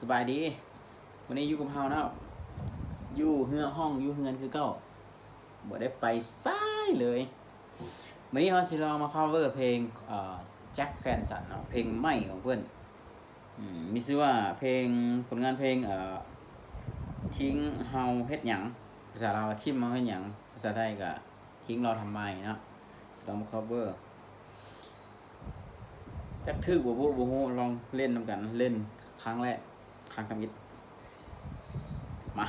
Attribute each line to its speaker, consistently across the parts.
Speaker 1: สบายดีวันนี้อยู่กับเฮาเนาะอยู่เฮือห้องอยู่เฮือนคือเก้าบ่ได้ไปซ้ายเลยวันนี้เฮาสิลองมา cover เพลงเอ่อแจ็คแฟนสันเนาะเพลงใหม่ของเพื่อนอืมมีชื่อว่าเพลงผลงานเพลงเอ่อทิ้งเฮาเฮ็ดหยังภาษาลาวว่าทิมเฮาเฮ็ดหยังภาษาไทยก็ทิ้งเราทำไมเนาะสิลองมา cover จักทึกบ่บ่บ่ฮู้ลองเล่นนำกันเล่นครั้งแรก ครั้งทำอิดมา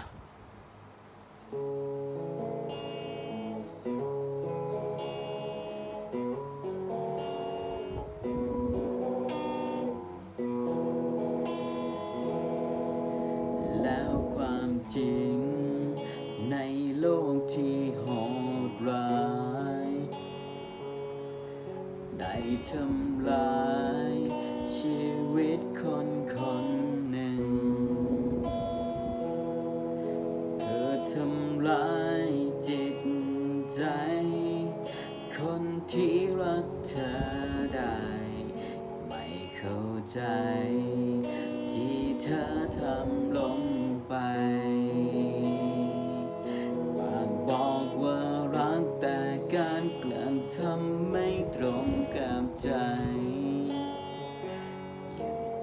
Speaker 1: แล้วความจริง ในโลกที่โหดร้าย ได้ทำลายชีวิตคนคนำลายจิตใจ คนที่รักเธอได้ ไม่เข้าใจ ที่เธอทำลงไปปากบอกว่ารักแต่การกลั่นทำไม่ตรงกับใจ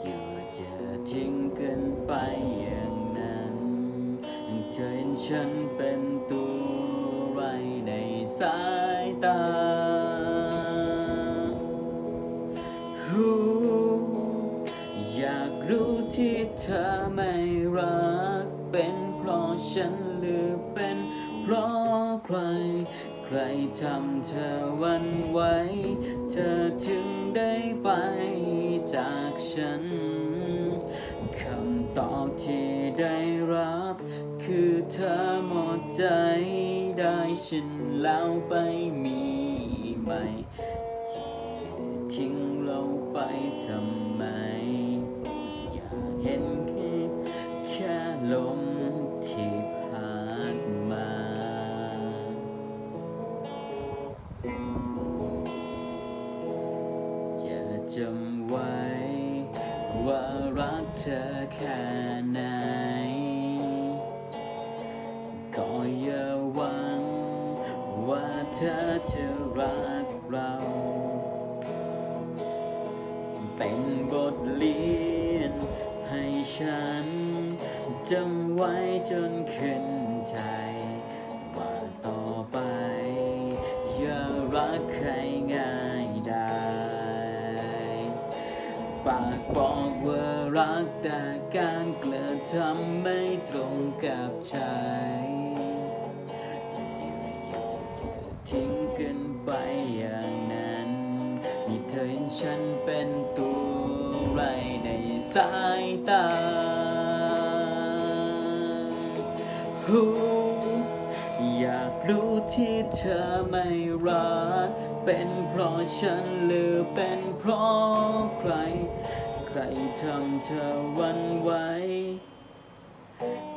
Speaker 1: อยู่ๆจะทิ้งกันไปอย่า เธอเห็นฉันเป็นตัวไรในสายตาฮู้อยากรู้ที่เธอไม่รัก เป็นเพราะฉันหรือเป็นเพราะใคร ใครทำเธอวันไหว เธอถึงได้ไปจากฉัน คำตอบที่ได้รับ คือเธอหมดใจได้ฉันแล้วไปมีใหม่ทิ้งเราไปทำไม อยากเห็นแค่แค่ลมที่ผ่านมา จะจำไว้ว่ารักเธอแค่ไหน อจะรักเรา เป็นบทเรียนให้ฉันจำไว้จนขึ้นใจว่าต่อไป อย่ารักใครง่ายได้ ปากบอกว่ารักแต่การกระทำไม่ตรงกับใจ ไปอย่างนั้นนี่เธอเห็นฉันเป็นตัวไรในสายตาฮูอยากรู้ที่เธอไม่รัก เป็นเพราะฉันหรือเป็นเพราะใคร ใครทำเธอวันไหว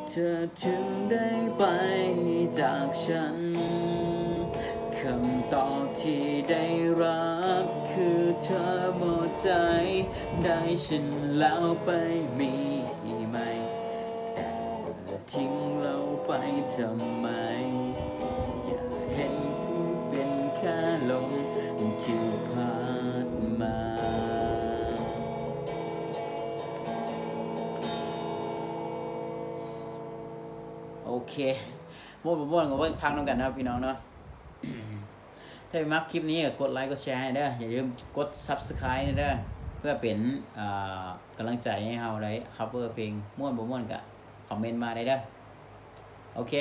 Speaker 1: เธอถึงได้ไปจากฉันำตอบที่ได้รับคือเธอหมดใจ ได้ฉันแล้วไปมีไหมแต่ทิ้งเราไปทำไม อย่าเห็นเป็นแค่ลมที่ผ่านมาโอเคม้วนม้วนกับว่าพักน้ำกันนะครับพี่น้องเนาะ ถ้ามักคลิปนี้ก็กดไลค์กดแชร์ให้เด้ออย่าลืมกด subscribe ให้เด้อเพื่อเป็นอ่ากำลังใจให้เราได้ cover เพลงม่วนบ่ม่วนก็คอมเมนต์มาได้เด้อโอเค